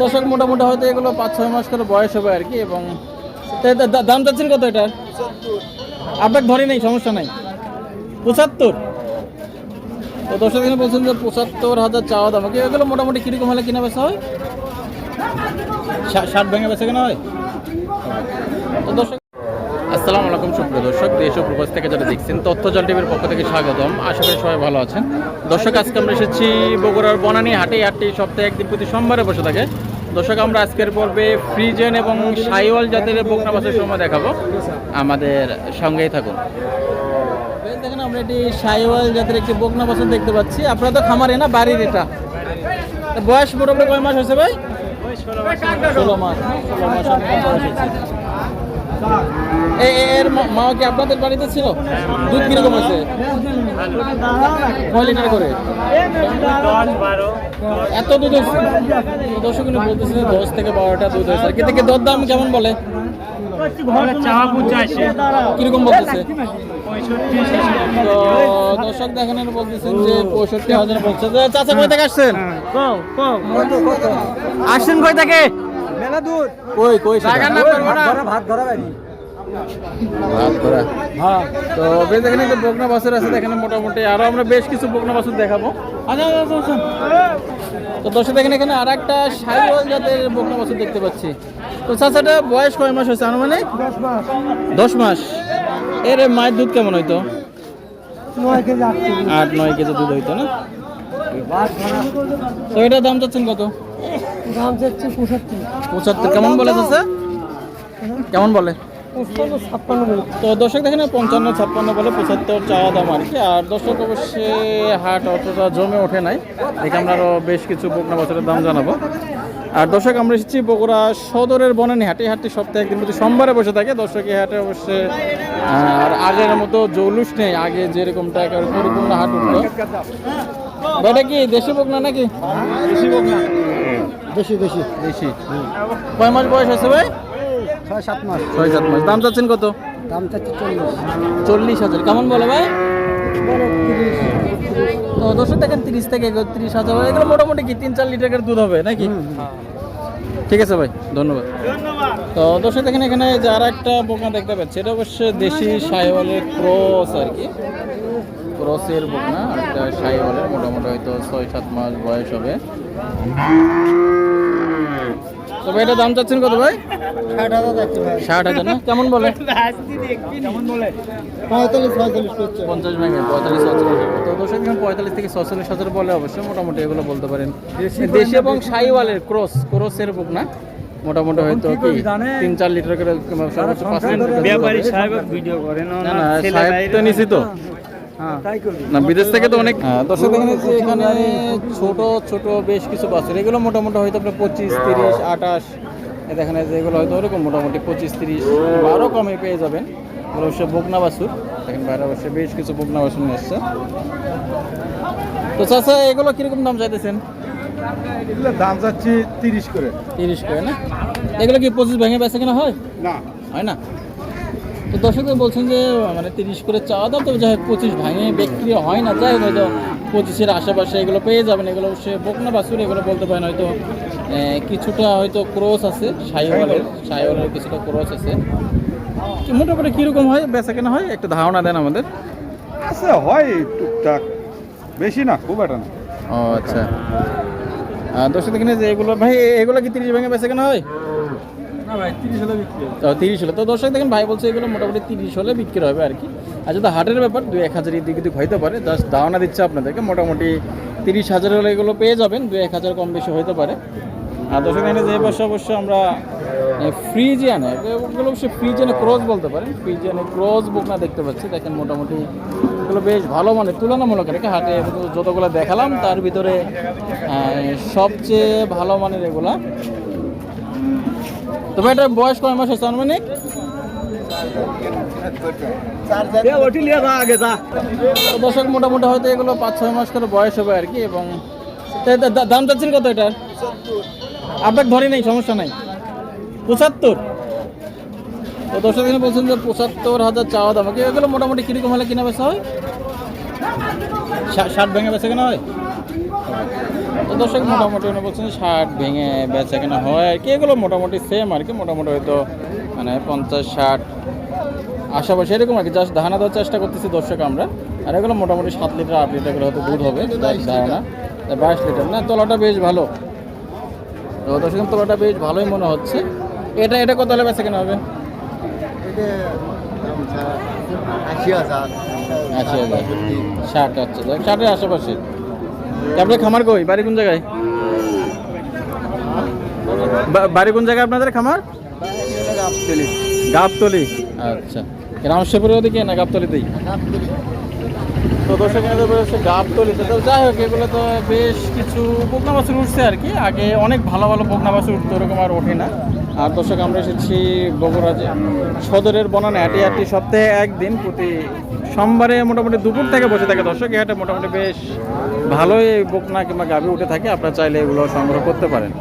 দর্শক মোটামুটি হয়তো এগুলো পাঁচ ছয় মাস করে বয়স হবে আর কি এবং দাম চাচ্ছেন কত এটার? আপনার ধরে নেই সমস্যা নাই। পঁচাত্তর? তো দর্শক এখানে বলছেন যে পঁচাত্তর হাজার চাওয়া দাম। কি এগুলো মোটামুটি কীরকম হলে কিনা বেচা হয়? ষাট ভেঙে বেচা কেনা হয়? তো দর্শক আসসালামু আলাইকুম, সুপ্রিয় দর্শক। দেশ ও প্রবাস থেকে যারা দেখছেন তথ্যজল টিভির পক্ষ থেকে স্বাগতম। আশা করি সবাই ভালো আছেন। দর্শক, আজকে আমরা এসেছি বগুড়ার বনানী হাটে। হাটটি সপ্তাহে একদিন প্রতি সোমবারে বসে থাকে। দর্শক, আমরা আজকের পর্বে ফ্রিজেন এবং সাইওয়াল জাতের বকনা বাসের সময় দেখাবো। আমাদের সঙ্গেই থাকুন। দেখেন, আমরা এটি সাইওয়াল জাতের একটি বকনা বাসন দেখতে পাচ্ছি। আপনারা তো খামারে না, বাড়ির এটা? বয়স মোটামুটি কয় মাস হয়েছে ভাই? ষোলো মাস। ষোলো মাস। এ- এ- এর মা- মা কি আপনাদের বাড়িতে ছিল? দুধ কীরকম আছে কয় লিটার করে? এত দুধ হয়েছে। দর্শক উনি দশ থেকে বারোটা দুধ হয়েছে। আর কিন্তু দর দাম কেমন বলে? কীরকম বলতেছে? দর্শক দেখেন বলতেছেন যে পঁয়ষট্টি হাজার বলছে। চাচা কই থেকে আসছেন? আসছেন কই থেকে? মেলা দূর কই কই সেটা? ভাত ধরা বাড়ি। ভাত করা। তো বেশ এখানে যে বকনা বাসের আছে এখানে মোটামুটি আরও আমরা বেশ কিছু বকনা বাসের দেখাবো। আচ্ছা আচ্ছা, আচ্ছা, আচ্ছা। তো দর্শক দেখেন এখানে আর একটা সাইওয়াল জাতের বকনা বাসের দেখতে পাচ্ছি। তো চাচাটা বয়স কয় মাস হয়েছে আনুমানিক? দশ মাস। দশ মাস। এর মায়ের দুধ কেমন হইতো? আট আট নয় কেজি দুধ হইতো না? তো এটার দাম চাচ্ছেন কত? দাম চাচ্ছে পঁচাত্তর। পঁচাত্তর কেমন বলে চাচা? কেমন বলে? ছাপ্পান্ন তো দর্শক দেখেন পঞ্চান্ন ছাপ্পান্ন বলে পঁচাত্তর চাওয়া দাম আর কি। আর দর্শক অবশ্যই হাট অতটা জমে ওঠে নাই। দেখে আমরা আরও বেশ কিছু বকনা বছরের দাম জানাব। আর দর্শক আমরা এসেছি বগুড়া সদরের বনানী হাটে। হাটটি সপ্তাহে একদিন প্রতি সোমবারে বসে থাকে। দর্শক এই হাটে অবশ্যই আর আগের মতো জৌলুস নেই। আগে যেরকমটা একেবারে পরিপূর্ণ হাট উঠল এটা কি দেশি বকনা নাকি? দেশি বকনা। বেশি দেশি দেশি। কয় মাস বয়স আছে ভাই? ছয় সাত মাস। ছয় সাত মাস। দাম চাচ্ছেন কত? দাম চাচ্ছে চল্লিশ। চল্লিশ হাজার। কেমন বলে ভাই? তো দর্শক দেখেন তিরিশ থেকে একত্রিশ হাজার। এগুলো মোটামুটি কি তিন চার লিটারের দুধ হবে নাকি? ঠিক আছে ভাই ধন্যবাদ। তো দর্শক দেখেন এখানে যারা একটা বোকা দেখতে পাচ্ছে এটা অবশ্যই দেশি সাইওয়ালের ক্রস আর কি। ক্রসের বোকনা একটা সাইওয়ালের মোটামুটি হয়তো ছয় সাত মাস বয়স হবে। তবে এটা দাম চাচ্ছেন কত ভাই? ষাট হাজার না? কেমন বলে? পঞ্চাশ ভেঙে পঁয়তাল্লিশ তো দর্শক এখন পঁয়তাল্লিশ থেকে ছচল্লিশ হাজার বলে অবশ্যই মোটামুটি এগুলো বলতে পারেন। দেশি এবং সাইওয়ালের ক্রস ক্রসের বুক না? মোটামুটি হয়তো কি তিন চার লিটার করে সর্বোচ্চ পাঁচ লিটার ব্যাপারী সাহেব ভিডিও করে না সাহেব তো নিছি তো। না বিদেশ থেকে তো অনেক হ্যাঁ, দর্শক এখানে যে এখানে ছোট ছোট বেশ কিছু বাছুর এগুলো মোটামুটি হয়তো আপনার পঁচিশ তিরিশ আঠাশ। দেখেন এগুলো হয়তো ওরকম মোটামুটি পঁচিশ তিরিশ আরও কমে পেয়ে যাবেন। এগুলো অবশ্যই বকনা বাছুর। দেখেন বাইরে অবশ্যই বেশ কিছু বকনা বাছুর নিয়ে এসছে। তো চাচা এগুলো কীরকম দাম চাইতেছেন? দাম যাচ্ছে তিরিশ করে। তিরিশ করে না? এগুলো কি পঁচিশ ভেঙে বেচা কেনা হয়? না। হয় না? তো দর্শকদের বলছেন যে মানে তিরিশ করে চাওয়া দাম তবে যাই হোক পঁচিশ ভাঙে বিক্রি হয় না। যাই হয়তো পঁচিশের আশেপাশে এগুলো পেয়ে যাবেন এগুলো অবশ্যই বকনা বাছুর এগুলো বলতে পারেন হয়তো কিছুটা হয়তো ক্রস আছে সাইওয়ালের সাইওয়ালের কিছুটা ক্রস আছে। মোটামুটি কীরকম হয় বেচা কেনা হয়? একটা ধারণা দেন আমাদের। আছে হয় টুকটাক। বেশি না খুব একটা না। ও আচ্ছা। দর্শক এখানে যে এগুলো ভাই এগুলো কি তিরিশ ভাঙে বেচা কেনা হয়? তিরিশ হলে বিক্রি তো তিরিশ হলে। তো দেখেন, ভাই বলছে এগুলো মোটামুটি তিরিশ হলে বিক্রি হবে আর কি। আর যদি হাটের ব্যাপার, দুই এক হাজার এদিক এদিক হইতে পারে দিচ্ছে আপনাদেরকে, মোটামুটি তিরিশ হলে এগুলো পেয়ে যাবেন, দুই এক হাজার কম বেশি পারে। আর যে অবশ্য আমরা অবশ্যই ক্রস বলতে পারেন। ফ্রিজিয়ানে ক্রস বুক না দেখতে পাচ্ছি, দেখেন মোটামুটি এগুলো বেশ ভালো মানে তুলনামূলক রেখে হাটে যতগুলো দেখালাম, তার ভিতরে সবচেয়ে ভালো মানের এগুলা তবে এটা বয়স কয় মাস হচ্ছে আনুমানিক? দর্শক মোটামুটি হয়তো এগুলো পাঁচ ছয় মাস করে বয়স হবে আর কি এবং দাম চাচ্ছেন কত এটার? আপনার ধরে নেই সমস্যা নাই। পঁচাত্তর। তো দর্শক এখানে বলছেন যে পঁচাত্তর হাজার চাওয়া দাম। এগুলো মোটামুটি কীরকম হলে কিনা বেচা হয়? ষাট ভেঙে বেচা কেনা হয়? তো দর্শক মোটামুটি উনি বলছেন ষাট ভেঙে বেচা কেনা হয় আর কি। এগুলো মোটামুটি সেম আর কি মোটামুটি হয়তো মানে পঞ্চাশ ষাট আশাপাশি এরকম আর কি। জাস্ট ধারণা দেওয়ার চেষ্টা করতেছি দর্শক আমরা। আর এগুলো মোটামুটি সাত লিটার আট লিটার করে হয়তো দুধ হবে ধারণা। বাইশ লিটার না তলাটা বেশ ভালো। তো দর্শক তলাটা বেশ ভালোই মনে হচ্ছে। এটা এটা কত হলে বেচা কেনা হবে আশি হাজার। ষাট আচ্ছা। ষাটের আশেপাশে আপনার খামার কই? বাড়ি কোন জায়গায়? বাড়ি কোন জায়গায় আপনাদের খামার? গাবতলি। আচ্ছা। রামশেপুরের ওদিকে না গাবতলিতেই? তো দর্শক এনাদের বলেছে গাবতলিতে তো যাই হোক এগুলো তো বেশ কিছু বকনা বাছুর উঠছে আর কি। আগে অনেক ভালো ভালো বকনা বাছুর উঠতো ওরকম আর ওঠে না। আর দর্শক, আমরা এসেছি বগুড়া সদরের বনানে হাটি। হাটি সপ্তাহে একদিন, প্রতি সোমবারে মোটামুটি দুপুর থেকে বসে থাকে দর্শক। এই হাটে মোটামুটি বেশ ভালোই বকনা কিংবা গাভি উঠে থাকে। আপনারা চাইলে এগুলো সংগ্রহ করতে পারেন।